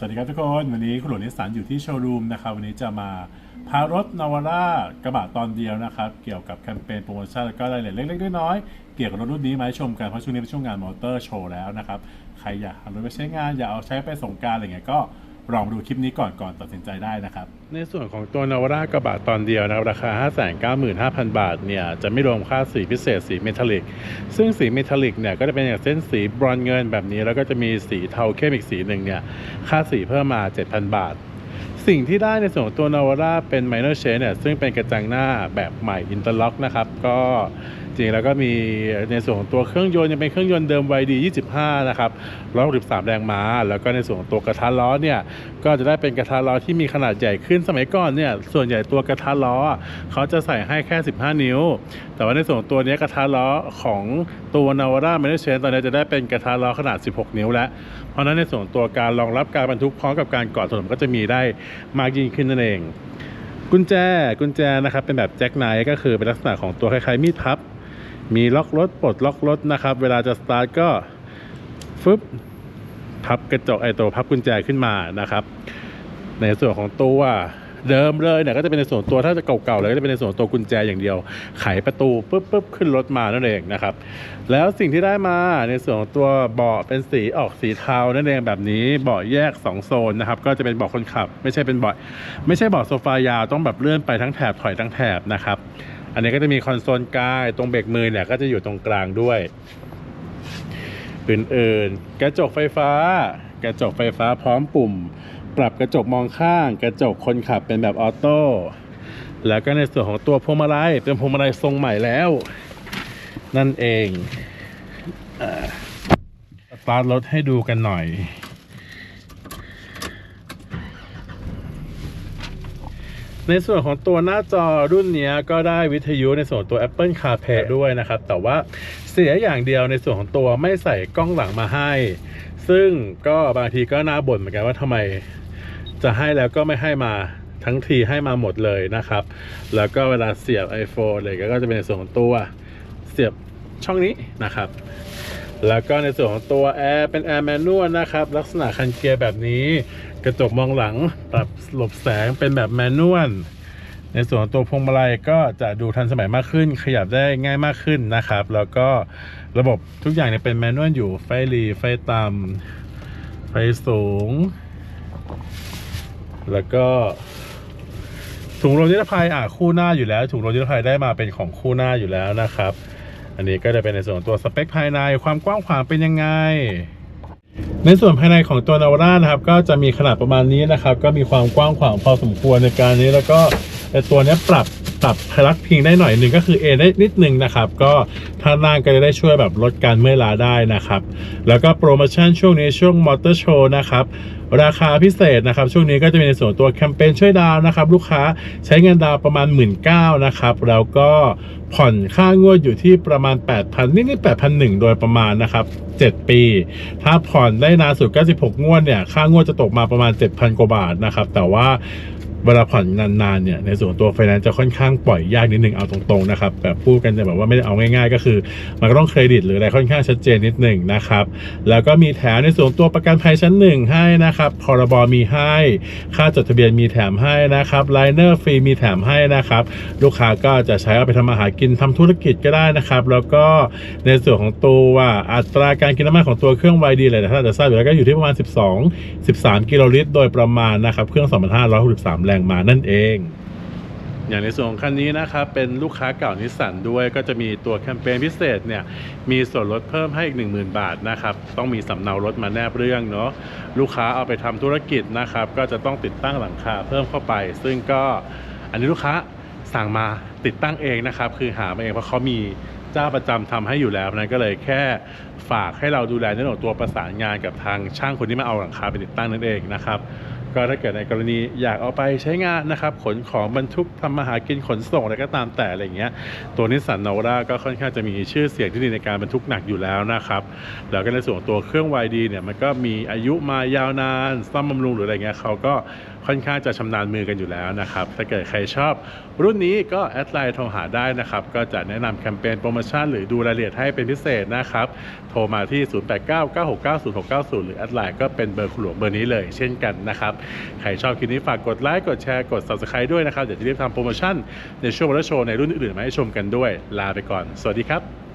สวัสดีครับทุกคน วันนี้คุณหลวงนิสสันอยู่ที่โชว์รูมนะครับ วันนี้จะมาพารถนาวาร่ากระบะตอนเดียวนะครับ เกี่ยวกับแคมเปญโปรโมชั่นแล้วก็รายละเอียดเล็กๆน้อยๆเกี่ยวกับรถรุ่นนี้มาให้ชมกัน เพราะช่วงนี้เป็นช่วงงานมอเตอร์โชว์แล้วนะครับ ใครอยากเอารถไปใช้งาน อยากเอาใช้ไปส่งการอะไรเงี้ยก็ ลองดูคลิปนี้ก่อนก่อนตัดสินใจได้นะครับ ในส่วนของตัวนาวารากระบะตอนเดียวนะครับราคา 595,000 บาทเนี่ยจะไม่รวมค่าสีพิเศษสีเมทัลลิก ซึ่งสีเมทัลลิกเนี่ยก็จะเป็นอย่างเส้นสีบรอนเงินแบบนี้ แล้วก็จะมีสีเทาเข้มอีกสีหนึ่งเนี่ยค่าสีเพิ่มมา 7,000 บาทสิ่งที่ได้ในส่วนของตัวนาวาร่าเป็น minor change เนี่ยซึ่งเป็นกระจังหน้าแบบใหม่อินเตอร์ล็อกนะครับ ก็ ริงแล้วก็มีในส่วนของตัวเครื่องยนต์ยังเป็นเครื่องยนต์เดิม YD 25 นะครับ163แรงม้า แล้วก็ในส่วนของตัวกระทะล้อเนี่ยก็จะได้เป็นกระทะล้อที่มีขนาดใหญ่ขึ้นสมัยก่อนเนี่ยส่วนใหญ่ตัวกระทะล้อเขาจะใส่ให้แค่ 15 นิ้ว แต่ว่าในส่วนตัวนี้กระทะล้อของตัวนาวาร่า minor change ตอนนี้จะได้เป็นกระทะล้อขนาด 16 นิ้วแล้วเพราะนั้นในส่วนตัวการรองรับการบรรทุกพร้อมกับการกอดถนนก็จะมีได้มากยิ่งขึ้นนั่นเองกุญแจ กุญแจนะครับเป็นแบบแจ็คไนท์ก็คือเป็นลักษณะของตัวคล้ายๆมีดพับ มีล็อกรถปลดล็อกรถนะครับ เวลาจะสตาร์ทก็ฟึบพับกระจกไอตัวพับกุญแจขึ้นมานะครับ ในส่วนของตัวเดิมเลยเนี่ยก็จะเป็นในส่วนตัวถ้าจะเก่าๆเลยก็จะเป็นในส่วนตัวกุญแจอย่างเดียว ไขประตูปุ๊บปุ๊บขึ้นรถมานั่นเองนะครับ แล้วสิ่งที่ได้มาในส่วนของตัวเบาะเป็นสีออกสีเทานั่นเองแบบนี้เบาะแยก 2 โซนนะครับ ก็จะเป็นเบาะคนขับ ไม่ใช่เป็นเบาะไม่ใช่เบาะโซฟายาวต้องแบบเลื่อนไปทั้งแถบถอยทั้งแถบนะครับอันนี้ก็จะมีคอนโซลกางตรงเบรกมือเนี่ยก็จะอยู่ตรงกลางด้วยอื่นๆ กระจกไฟฟ้า กระจกไฟฟ้าพร้อมปุ่ม ปรับกระจกมองข้าง กระจกคนขับเป็นแบบออโต้แล้วก็ในส่วนของตัวพวงมาลัยเป็นพวงมาลัยทรงใหม่แล้ว นั่นเองอสตาร์ทรถให้ดูกันหน่อย ในส่วนของตัวหน้าจอรุ่นเนี้ยก็ได้วิทยุในส่วนตัว Apple CarPlay ด้วยนะครับ แต่ว่าเสียอย่างเดียวในส่วนของตัวไม่ใส่กล้องหลังมาให้ ซึ่งก็บางทีก็น่าบ่นเหมือนกันว่าทำไมจะให้แล้วก็ไม่ให้มาทั้งทีให้มาหมดเลยนะครับ แล้วก็เวลาเสียบ iPhone เลยก็จะเป็นในส่วนของตัวเสียบช่องนี้นะครับ แล้วก็ในส่วนของตัวแอร์เป็นแอร์แมนนวลนะครับ ลักษณะคันเกียร์แบบนี้ กระจกมองหลังปรับหลบแสงเป็นแบบแมนนวลในส่วนของตัวพวงมาลัยก็จะดูทันสมัยมากขึ้น ขยับได้ง่ายมากขึ้นนะครับ แล้วก็ระบบทุกอย่างเนี่ยเป็นแมนนวลอยู่ไฟรีไฟต่ำไฟสูง แล้วก็ถุงลมนิรภัยอะคู่หน้าอยู่แล้วถุงลมนิรภัยได้มาเป็นของคู่หน้าอยู่แล้วนะครับ อันนี้ก็จะเป็นในส่วนตัวสเปคภายในความกว้างขวางเป็นยังไง ในส่วนภายในของตัวนาวาร่านะครับ ก็จะมีขนาดประมาณนี้นะครับ ก็มีความกว้างขวางพอสมควรในการนี้แล้วก็ไอ้ตัวนี้ปรับ ปรับพลักพิงได้หน่อยหนึ่งก็คือเอได้นิดหนึ่งนะครับ ก็ท่านั่งก็จะได้ช่วยแบบลดการเมื่อยล้าได้นะครับ แล้วก็โปรโมชั่นช่วงนี้ช่วงมอเตอร์โชว์นะครับราคาพิเศษนะครับ ช่วงนี้ก็จะมีในส่วนตัวแคมเปญช่วยดาวนะครับ ลูกค้าใช้เงินดาวประมาณ 1 9ื่นนะครับ แล้วก็ผ่อนค่างวดอยู่ที่ประมาณ 8,000นิดๆ8,001 โดยประมาณนะครับ 7 ปี ถ้าผ่อนได้นานสุด 96 งวดเนี่ย ค่างวดจะตกมาประมาณ 7,000 กว่าบาทนะครับ แต่ว่า เวลาผ่อนนานๆเนี่ยในส่วนตัวไฟแนนซ์จะค่อนข้างปล่อยยากนิดนึงเอาตรงๆนะครับแบบพูดกันจะแบบว่าไม่ได้เอาง่าย ๆ ก็คือ มันก็ต้องเครดิตหรืออะไรค่อนข้างชัดเจนนิดหนึ่งนะครับแล้วก็มีแถมในส่วนตัวประกันภัยชั้นหนึ่งให้นะครับพรบมีให้ค่าจดทะเบียนมีแถมให้นะครับไลเนอร์ฟรีมีแถมให้นะครับลูกค้าก็จะใช้เอาไปทำอาหารกินทำธุรกิจก็ได้นะครับ แล้วก็ในส่วนของตัวอัตราการกินน้ำมันของตัวเครื่อง YD เลยนะถ้าจะทราบอยู่แล้วก็อยู่ที่ประมาณ 12 13 กิโลลิตรโดยประมาณนะครับเครื่อง 2,563แรงม้านั่นเอง อย่างในส่วนของคันนี้นะครับ เป็นลูกค้าเก่านิสสันด้วย ก็จะมีตัวแคมเปญพิเศษเนี่ย มีส่วนลดเพิ่มให้อีก 10,000 บาทนะครับ ต้องมีสำเนารถมาแนบเรื่องเนาะ ลูกค้าเอาไปทำธุรกิจนะครับ ก็จะต้องติดตั้งหลังคาเพิ่มเข้าไป ซึ่งก็อันนี้ลูกค้าสั่งมาติดตั้งเองนะครับ คือหามาเองเพราะเขามีเจ้าประจำทำให้อยู่แล้วนั้นก็เลยแค่ฝากให้เราดูแลในเรื่องของตัวประสานงานกับทางช่างคนที่มาเอาหลังคาไปติดตั้งนั่นเองนะครับ ก็ถ้าเกิดในกรณีอยากเอาไปใช้งานนะครับ ขนของบรรทุกทำมาหากินขนส่งอะไรก็ตามแต่อะไรเงี้ยตัวนิสสันโนร่าก็ค่อนข้างจะมีชื่อเสียงที่ดีในการบรรทุกหนักอยู่แล้วนะครับแล้วก็ในส่วนตัวเครื่อง YD เนี่ยมันก็มีอายุมายาวนานซ่อมบำรุงหรืออะไรเงี้ยเขาก็ค่อนข้างจะชำนาญมือกันอยู่แล้วนะครับ ถ้าเกิดใครชอบ รุ่นนี้ก็แอดไลน์โทรหาได้นะครับ ก็จะแนะนำแคมเปญโปรโมชั่นหรือดูรายละเอียดให้เป็นพิเศษนะครับ โทรมาที่ 0899690690 หรือแอดไลน์ก็เป็นเบอร์คุณหลวงเบอร์นี้เลยเช่นกันนะครับใครชอบคลิปนี้ฝากกดไลค์กดแชร์กด subscribe ด้วยนะครับเดี๋ยวจะรีบทำโปรโมชั่นในช่วงวันโชว์ในรุ่นอื่นๆมาให้ชมกันด้วย ลาไปก่อน สวัสดีครับ